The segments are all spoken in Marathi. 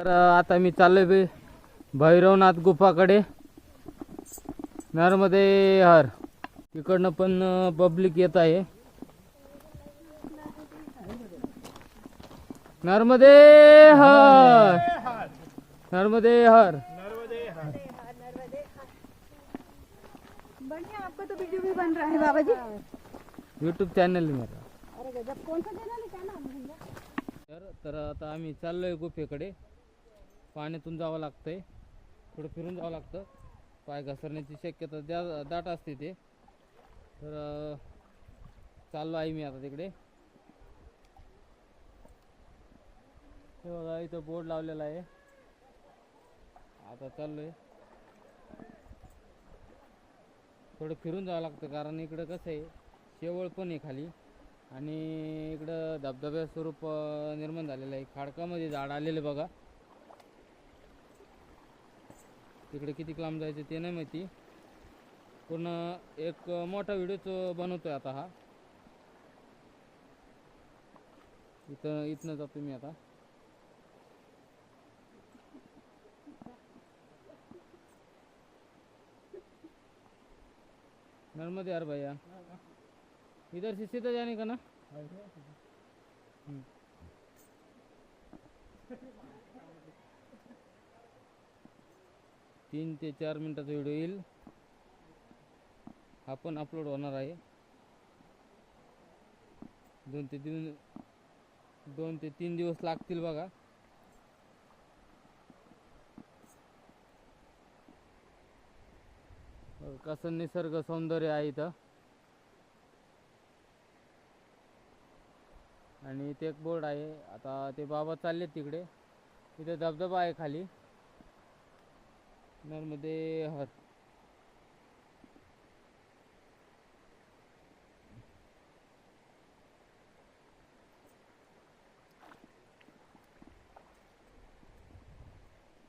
तर आता मी चाललोय बे भैरवनाथ गुफाकडे. नर्मदे हर. तिकडनं पण पब्लिक येत आहे. नर्मदे हर. नर्मदे हर. बढ़िया आपका तो वीडियो भी बन रहा है बाबा जी यूट्यूब चॅनल आहे मेरा। अरे गजब कौन सा चैनल तर आता आम्ही चाललोय गुफेकडे. पाण्यातून जावं लागतंय. थोडं फिरून जावं लागतं. पाय घसरण्याची शक्यता द्या दाट असते ते. तर चाललो आहे मी आता तिकडे. हे बघा इथं बोर्ड लावलेला आहे. आता चाललो आहे थोडं फिरून जावं लागतं कारण इकडं कसं आहे शेवळ पण आहे खाली. आणि इकडं धबधब्या स्वरूप निर्माण झालेलं आहे. खाडकामध्ये झाड आलेलं बघा. तिकडे किती लांब जायचं ते नाही माहिती. पूर्ण एक मोठा व्हिडिओच बनवतोय आता हा. इथं इथनं जातो मी आता. नर्मदे यार भैया. इधर से सीधा जाने का ना? तीन ते चार मिनटाचा व्हिडिओ येईल. हा पण अपलोड होणार आहे. दोन ते तीन दोन ते तीन दिवस लागतील बघा. बघा कसं निसर्ग सौंदर्य आहे इथं. आणि इथे एक बोर्ड आहे. आता ते बाबा चालले तिकडे. इथे धबधबा आहे खाली. नर्मदे हर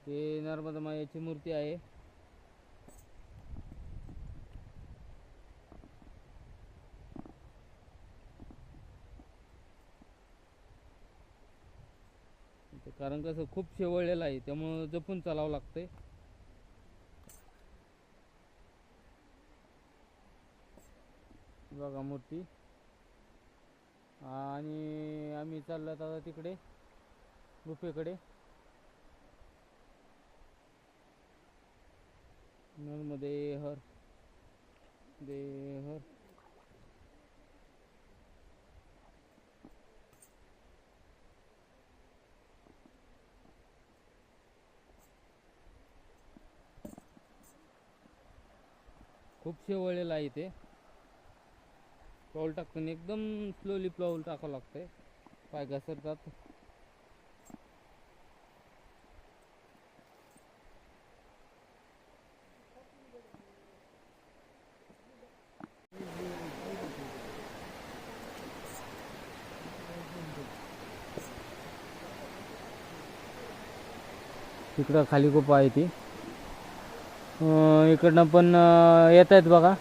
ते नर्मदा मायाची मूर्ती आहे. कारण कसं खूप शेवळलेलं आहे त्यामुळं जपून चालावं लागतंय. बघा मूर्ती. आणि आम्ही चाललो आता तिकडे गुफेकडे. नर्मदेहर हर दे हर खूप शेवळलेलं आहे ते पाऊल आणि एकदम स्लोली पाऊल टाकावं लागतंय. पाय घसरतात. तिकडं खाली खूप आहे ती. इकडनं पण येत आहेत बघा.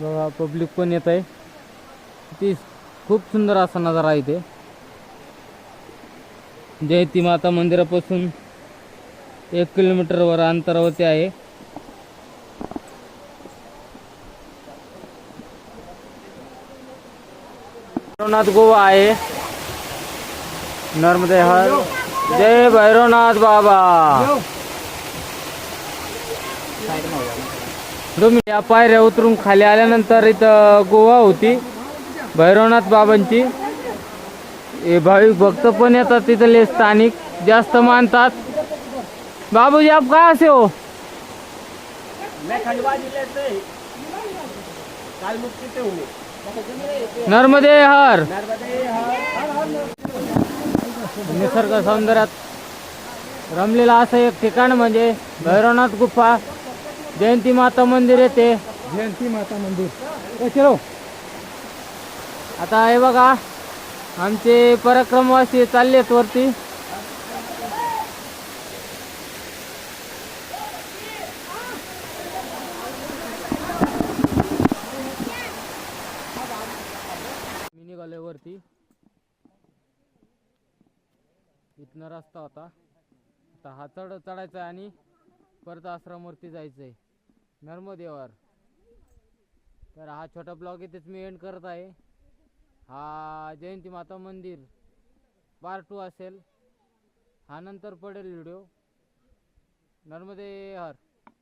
बघा पब्लिक पण येत आहे ती खूप सुंदर असा नजारा आहे इथे. जयती माता मंदिरापासून एक किलोमीटरवर अंतरावरती आहे. भैरवनाथ गोवा आहे. नर्मदे हर. जय भैरवनाथ बाबा. तुम्ही या पायऱ्या उतरून खाली आल्यानंतर इथं गोवा होती भैरवनाथ बाबांची. हे भाविक भक्त पण येतात तिथले स्थानिक जास्त मानतात. बाबूजी आप का असे हो? नर्मदे हर. निसर्ग सौंदर्यात रमलेलं असं एक ठिकाण म्हणजे भैरवनाथ गुफा. जयंती माता मंदिर येते जयंती माता मंदिर. चलो. आता हे बघा आमचे पराक्रमवासी चाललेत वरती. वरती. इथनं रस्ता होता. आता हा चढ चढायचा आहे आणि परत आश्रमवरती जायचंय. नर्मदेवर तर हा छोटा ब्लॉग इथेच मी एंड करत आहे. हा जयंती माता मंदिर पार्ट टू असेल. हा नंतर पडेल व्हिडिओ नर्मदे हर.